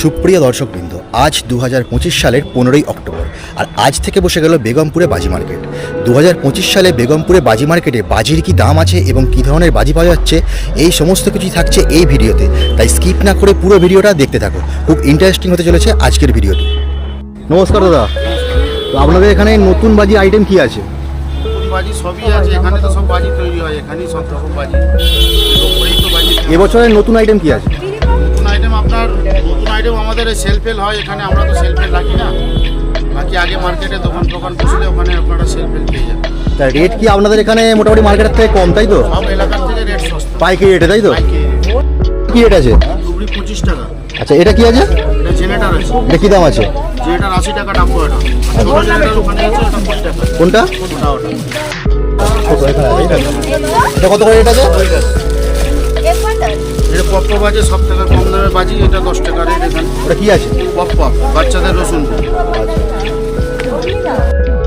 সুপ্রিয় দর্শকবৃন্দ আজ দু হাজার পঁচিশ সালের পনেরোই অক্টোবর আর আজ থেকে বসে গেল বেগমপুরে বাজি মার্কেট। দু হাজার পঁচিশ সালে বেগমপুরে বাজি মার্কেটে বাজির কি দাম আছে এবং কী ধরনের বাজি পাওয়া যাচ্ছে এই সমস্ত কিছুই থাকছে এই ভিডিওতে। তাই স্কিপ না করে পুরো ভিডিওটা দেখতে থাকো। খুব ইন্টারেস্টিং হতে চলেছে আজকের ভিডিওটি। নমস্কার দাদা। তো আপনাদের এখানে নতুন বাজি আইটেম কি আছে? বাজি সবই আছে এখানে তো সব বাজি তৈরি হয় এখানেই সব রকম বাজি। ওপরেই তো বাজি এবছরের নতুন আইটেম কি আছে? আপনার নতুন আইটেম আমাদের সেলফেল হয় এখানে আমরা তো সেলফেল রাখি না। বাকি আগে মার্কেটে দোকান দোকান বসলে ওখানে আপনারা সেলফেল পেয়ে যাবেন। তা রেট কি আপনাদের এখানে মোটামুটি মার্কেটের থেকে কম তাই তো? সব এলাকার থেকে রেট সস্তা। পাইকারি রেটে তাই তো? কি রেট আছে? টুকরি পঁচিশ টাকা। আচ্ছা এটা কি আছে? এটা জেনারেটার আছে। এটা কি দাম আছে? জেনারেটার আশি টাকা ডাব্বো এটা। ছোটো জেনারেটার ওখানে আছে ওটা কুড়ি টাকা। কোনটা? ওটা ওটা। এটা কত করে রেট আছে? এটা পপ পপ আছে সব থেকে কম দামের বাজি এটা দশ টাকা রেট এখানে। ওটা কি আছে? পপ পপ বাচ্চাদের রসুন।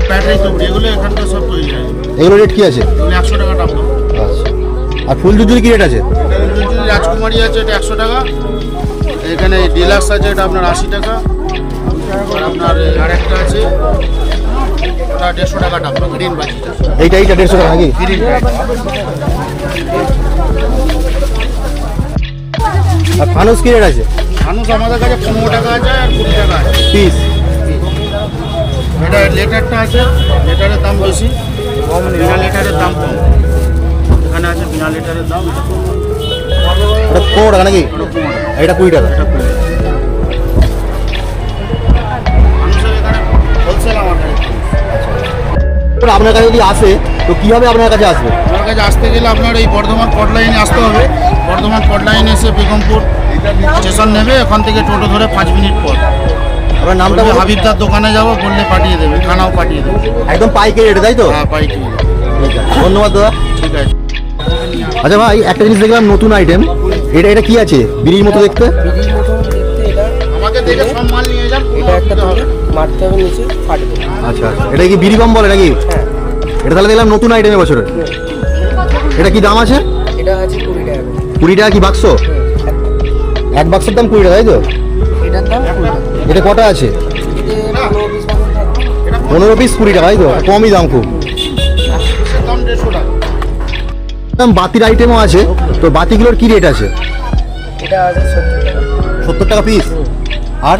ব্যাটারি টুকরি এগুলো এখানকার সব তৈরি হয়। এগুলো রেট কি আছে? এগুলো একশো টাকা ডাব্বো আচ্ছা। আর ফুল জুজুরি কি রেট আছে? রাজকুমারী আছে এটা একশো টাকা। এখানে ডিলাক্স আছে এটা আপনার আশি টাকা। আর আপনার আরেকটা আছে ওটা দেড়শো টাকা ডাব্বা গ্রিন বাজিটা এইটা এইটা দেড়শো টাকা নাকি? গ্রিন আর ফানুস কি রেট আছে? ফানুস আমাদের কাছে পনেরো টাকা আছে আর কুড়ি টাকা আছে। পিস। এটা লেটারটা আছে লেটারের দাম বেশি। বিনা লেটারের দাম কম। এখানে আছে বিনা লেটারের দাম। এটা পনেরো টাকা নাকি? এটা কুড়ি টাকা। এটা কুড়ি টাকা। আপনার কাছে যদি আসে তো কীভাবে আপনার কাছে আসবে? আমার কাছে আসতে গেলে আপনার এই বর্ধমান কট লাইনে আসতে হবে। বর্ধমান কট লাইন এসে বেগমপুর স্টেশন নেবে ওখান থেকে টোটো ধরে পাঁচ মিনিট পর। আপনার নামটা বলবে হাবিবদার দোকানে যাব বললে পাঠিয়ে দেবে খানাও পাঠিয়ে দেবে। একদম পাইকারি রেটে তাই তো? হ্যাঁ পাইকি ঠিক আছে ধন্যবাদ দাদা। ঠিক আছে। আচ্ছা ভাই একটা জিনিস দেখলাম নতুন আইটেম এটা এটা কি আছে? বিড়ির মতো দেখতে? বিড়ির মতো দেখতে এটা আমাকে দেখে সব মাল নিয়ে যান এটা একটা হবে। মারতে হবে নিচে ফাটবে। আচ্ছা আচ্ছা এটা কি বিড়ি কম বলে নাকি? হ্যাঁ। এটা তাহলে দেখলাম নতুন আইটেম এবছরের এটা কি দাম আছে? এটা আছে কুড়ি টাকা কি বাক্স? এক বাক্সের দাম কুড়ি টাকা তাই তো? এটা কটা আছে? পনেরো পিস কুড়ি টাকা তাই তো? কমই দাম খুব। সে দাম দেড়শো টাকা দাম বাতির আইটেমও আছে। তো বাতিগুলোর কি রেট আছে? সত্তর টাকা। পিস আর?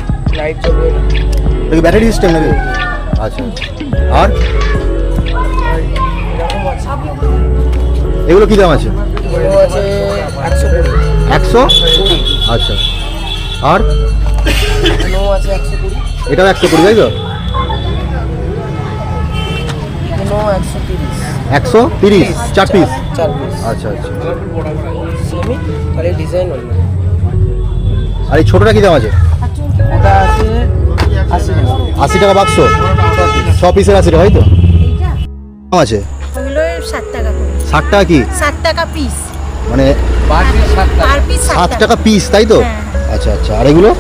ব্যাটারি সিস্টেম নাকি? আচ্ছা। আর? এগুলো কি দাম আছে? এগুলো আছে একশো কুড়ি। একশো? আচ্ছা। আর? এগুলো আছে একশো কুড়ি। এটাও একশো কুড়ি তাই তো? এগুলো একশো তিরিশ। একশো তিরিশ চার পিস চার পিস আচ্ছা আচ্ছা। সেমি তাহলে ডিজাইন অন্য আর এই ছোটোটা কি দাম আছে? ওটা আছে আশি টাকা। আশি টাকা বাক্স। ছ পিসের আশি টাকা তাই তো? দাম আছে? ষাট ষাট টাকা কি ষাট টাকা। পিস মানে পার পিস সাত টাকা। পিস তাই তো? হ্যাঁ। আচ্ছা আচ্ছা। আর এগুলো?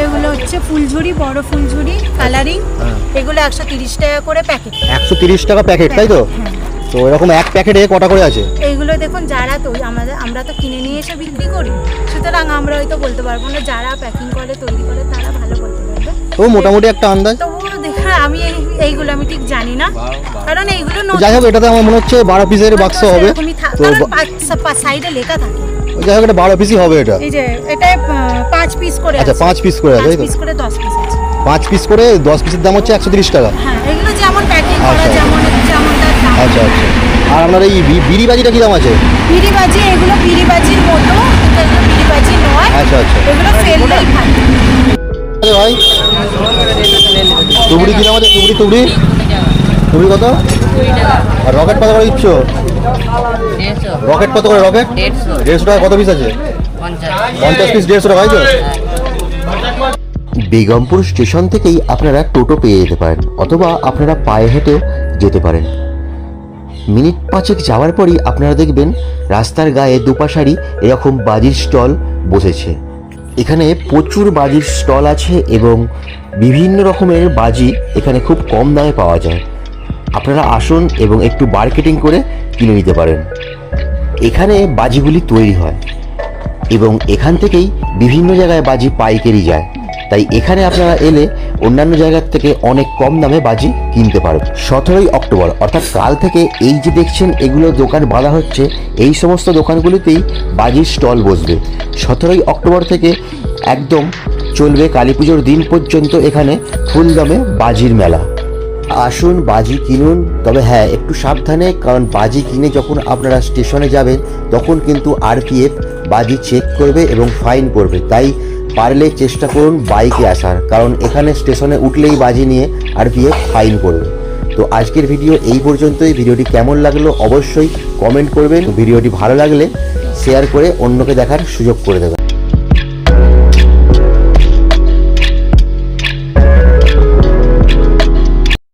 এগুলো হচ্ছে ফুলঝুরি বড় ফুলঝুরি কালারিং হ্যাঁ। এগুলো একশো তিরিশ টাকা করে প্যাকেট একশো তিরিশ টাকা প্যাকেট তাই তো? হ্যাঁ। তো এরকম এক প্যাকেটে কটা করে আছে? এইগুলো দেখুন যারা তো আমাদের আমরা তো কিনে নিয়ে এসে বিক্রি করি। সুতরাং আমরা হয়তো বলতে পারব না যারা প্যাকিং করে তৈরি করে তারা ভালো বলতে পারবে। তো মোটামুটি একটা আন্দাজ? তবুও দেখা আমি এই- এইগুলো আমি ঠিক জানি না। কারণ এইগুলো যাই হোক এটাতে আমার মনে হচ্ছে বারো পিসের বাক্স হবে। তো সাইডে লেখা থাকে। যাই হোক এটা বারো পিসই হবে এটা। এই যে এটা পাঁচ পিস করে আচ্ছা, পাঁচ করে আছে? পিস করে দশ পিস আছে। পাঁচ পিস করে দশ পিসের দাম হচ্ছে একশো তিরিশ টাকা। হ্যাঁ এগুলো যেমন প্যাকিং করা আচ্ছা। যেমন যেমন আচ্ছা আচ্ছা। আর আপনার এই বিড়ি বাজিটা কি দাম আছে? এগুলো মতো কিন্তু এগুলো নয়। আচ্ছা আচ্ছা। এগুলো ফেললেই ভাই তুবড়ি কি দাম আছে? তুবড়ি তুবড়ি? তুবড়ি কত? আর রকেট কত করে দিচ্ছ? রকেট কত করে রকেট? দেড়শো টাকা কত পিস আছে? পঞ্চাশ পিস দেড়শো টাকা তো? বেগমপুর স্টেশন থেকেই আপনারা টোটো পেয়ে যেতে পারেন, অথবা আপনারা পায়ে হেঁটেও যেতে পারেন। মিনিট পাঁচেক যাওয়ার পরই আপনারা দেখবেন রাস্তার গায়ে দুপাশারি এরকম বাজির স্টল বসেছে। এখানে প্রচুর বাজির স্টল আছে এবং বিভিন্ন রকমের বাজি এখানে খুব কম দামে পাওয়া যায়। আপনারা আসুন এবং একটু মার্কেটিং করে কিনে নিতে পারেন। এখানে বাজিগুলি তৈরি হয় এবং এখান থেকেই বিভিন্ন জায়গায় বাজি পাইকারি যায়। তাই এখানে আপনারা এলে অন্যান্য জায়গার থেকে অনেক কম দামে বাজি কিনতে পারবেন। সতেরোই অক্টোবর, অর্থাৎ কাল থেকে এই যে দেখছেন, এগুলো দোকান বাঁধা হচ্ছে, এই সমস্ত দোকানগুলিতেই বাজির স্টল বসবে। সতেরোই অক্টোবর থেকে একদম চলবে কালী পুজোর দিন পর্যন্ত এখানে ফুল দামে বাজির মেলা। আসুন, বাজি কিনুন, তবে হ্যাঁ একটু সাবধানে, কারণ বাজি কিনে যখন আপনারা স্টেশনে যাবেন, তখন কিন্তু আরপিএফ বাজি চেক করবে এবং ফাইন করবে। তাই পারলে চেষ্টা করুন বাইকে আসার, কারণ এখানে স্টেশনে উঠলেই বাজি নিয়ে আর আরপিএফ ফাইন করবে। তো আজকের ভিডিও এই পর্যন্তই। ভিডিওটি কেমন লাগল অবশ্যই কমেন্ট করবেন। ভিডিওটি ভালো লাগলে শেয়ার করে অন্যকে দেখার সুযোগ করে দেবেন।